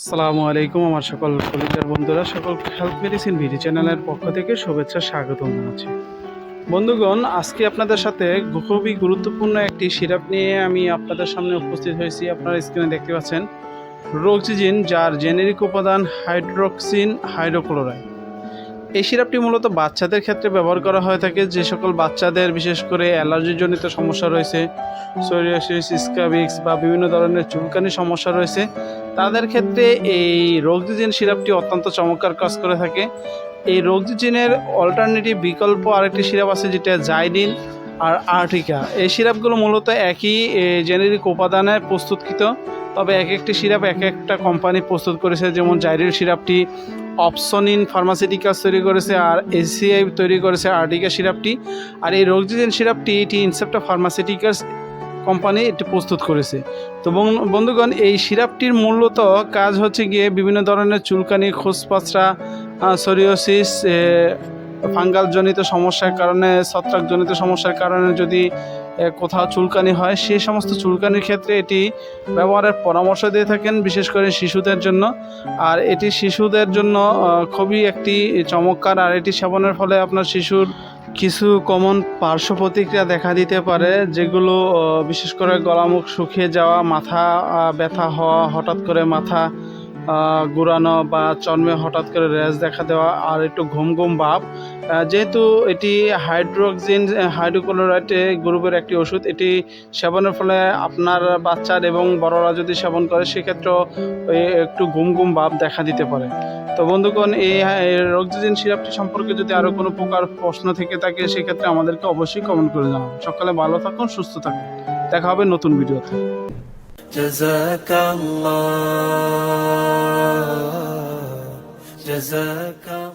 আসসালামু আলাইকুম আমার সকল কলিজার বন্ধুরা, সকল হেলথ মেডিসিন ভিডি চ্যানেলের পক্ষ থেকে শুভেচ্ছা স্বাগত জানাচ্ছি। বন্ধুগণ, আজকে আপনাদের সাথে খুবই গুরুত্বপূর্ণ একটি সিরাপ নিয়ে আমি আপনাদের সামনে উপস্থিত হয়েছি। আপনারা স্ক্রিনে দেখতে পাচ্ছেন রোগজিজিন যার জেনেরিক উপাদান হাইড্রোক্সিন হাইড্রোক্লোরাইড এই সিরাপটি মূলত বাচ্চাদের ক্ষেত্রে ব্যবহার করা হয়ে থাকে। যে সকল বাচ্চাদের, বিশেষ করে অ্যালার্জিজনিত সমস্যা রয়েছে সোরিয়াসিস স্কাবিক্স বা বিভিন্ন ধরনের চুলকানি সমস্যা রয়েছে তাদের ক্ষেত্রে এই রোগজিজিন সিরাপটি অত্যন্ত চমৎকার কাজ করে থাকে। এই রোগজিজিনের অল্টারনেটিভ বিকল্প আরেকটি সিরাপ আছে যেটা জাইডিন আর আর্টিকা। এই সিরাপগুলো মূলত একই জেনেরিক উপাদানে প্রস্তুতকৃত, তবে এক একটি সিরাপ এক একটা কোম্পানি প্রস্তুত করেছে। যেমন জাইডিন সিরাপটি অপসনিন ফার্মাসিউটিক্যালস তৈরি করেছে আর এসিআই তৈরি করেছে আর্টিকা সিরাপটি। আর এই রোগজিজিন সিরাপটি এটি ইনসেপ্টা ফার্মাসিউটিক্যালস কোম্পানি এটি প্রস্তুত করেছে। তো বন্ধুগণ, এই সিরাপটির মূলত কাজ হচ্ছে গিয়ে বিভিন্ন ধরনের চুলকানি খোসপাচড়া সোরিওসিস ফাঙ্গালজনিত সমস্যার কারণে, ছত্রাকজনিত সমস্যার কারণে যদি কোথাও চুলকানি হয় সেই সমস্ত চুলকানির ক্ষেত্রে এটি ব্যবহারের পরামর্শ দিয়ে থাকেন, বিশেষ করে শিশুদের জন্য। আর এটি শিশুদের জন্য খুবই একটি চমৎকার, আর এটি সেবনের ফলে আপনার শিশুর কিছু কমন পার্শ্ব প্রতিক্রিয়া দেখা দিতে পারে, যেগুলো বিশেষ করে গলামুখ শুকিয়ে যাওয়া, মাথা ব্যথা হওয়া, হঠাৎ করে মাথা ঘুরানো বা চর্মে হঠাৎ করে র্যাশ দেখা দেওয়া, আর একটু ঘুম ঘুম ভাব যেহেতু এটি হাইড্রোক্সিন হাইড্রোক্লোরাইড গ্রুপের একটি ওষুধ এটি সেবনের ফলে আপনার বাচ্চার এবং বড়রা যদি সেবন করে সেক্ষেত্রেও ওই একটু ঘুম ঘুম ভাব দেখা দিতে পারে তো বন্ধুগণ এই রোগজিন সিরাপটি সম্পর্কে যদি আরও কোনো প্রকার প্রশ্ন থেকে থাকে সেক্ষেত্রে আমাদেরকে অবশ্যই কমেন্ট করে জানাবেন সকালে ভালো থাকুন সুস্থ থাকুন দেখা হবে নতুন ভিডিওতে جزاك الله جزاك الله